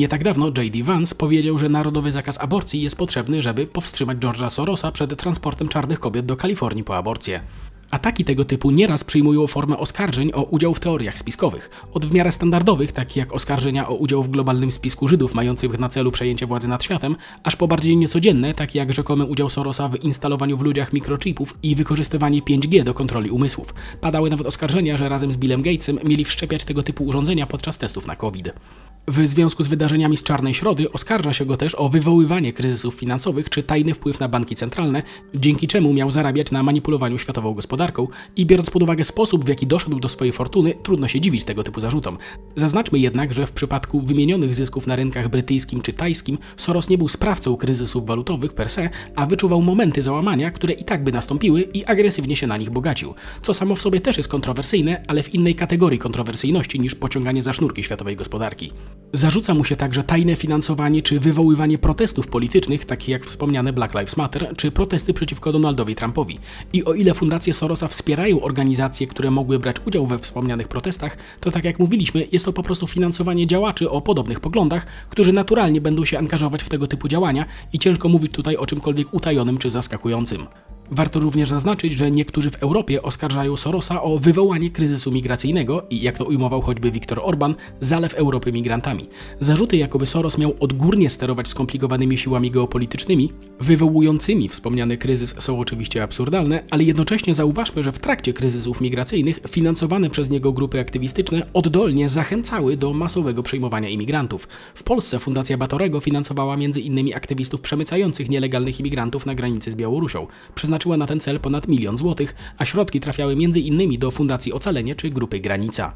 Nie tak dawno J.D. Vance powiedział, że narodowy zakaz aborcji jest potrzebny, żeby powstrzymać George'a Sorosa przed transportem czarnych kobiet do Kalifornii po aborcję. Ataki tego typu nieraz przyjmują formę oskarżeń o udział w teoriach spiskowych. Od w miarę standardowych, takich jak oskarżenia o udział w globalnym spisku Żydów mających na celu przejęcie władzy nad światem, aż po bardziej niecodzienne, takie jak rzekomy udział Sorosa w instalowaniu w ludziach mikrochipów i wykorzystywanie 5G do kontroli umysłów. Padały nawet oskarżenia, że razem z Billem Gatesem mieli wszczepiać tego typu urządzenia podczas testów na COVID. W związku z wydarzeniami z Czarnej Środy oskarża się go też o wywoływanie kryzysów finansowych czy tajny wpływ na banki centralne, dzięki czemu miał zarabiać na manipulowaniu światową gospodarką i biorąc pod uwagę sposób, w jaki doszedł do swojej fortuny, trudno się dziwić tego typu zarzutom. Zaznaczmy jednak, że w przypadku wymienionych zysków na rynkach brytyjskim czy tajskim, Soros nie był sprawcą kryzysów walutowych per se, a wyczuwał momenty załamania, które i tak by nastąpiły i agresywnie się na nich bogacił, co samo w sobie też jest kontrowersyjne, ale w innej kategorii kontrowersyjności niż pociąganie za sznurki światowej gospodarki. Zarzuca mu się także tajne finansowanie czy wywoływanie protestów politycznych, takich jak wspomniane Black Lives Matter, czy protesty przeciwko Donaldowi Trumpowi. I o ile fundacje Sorosa wspierają organizacje, które mogły brać udział we wspomnianych protestach, to tak jak mówiliśmy, jest to po prostu finansowanie działaczy o podobnych poglądach, którzy naturalnie będą się angażować w tego typu działania i ciężko mówić tutaj o czymkolwiek utajonym czy zaskakującym. Warto również zaznaczyć, że niektórzy w Europie oskarżają Sorosa o wywołanie kryzysu migracyjnego i, jak to ujmował choćby Viktor Orban, zalew Europy migrantami. Zarzuty, jakoby Soros miał odgórnie sterować skomplikowanymi siłami geopolitycznymi, wywołującymi wspomniany kryzys, są oczywiście absurdalne, ale jednocześnie zauważmy, że w trakcie kryzysów migracyjnych finansowane przez niego grupy aktywistyczne oddolnie zachęcały do masowego przyjmowania imigrantów. W Polsce Fundacja Batorego finansowała m.in. aktywistów przemycających nielegalnych imigrantów na granicy z Białorusią. Przeznaczyła na ten cel ponad milion złotych, a środki trafiały m.in. do Fundacji Ocalenie czy Grupy Granica.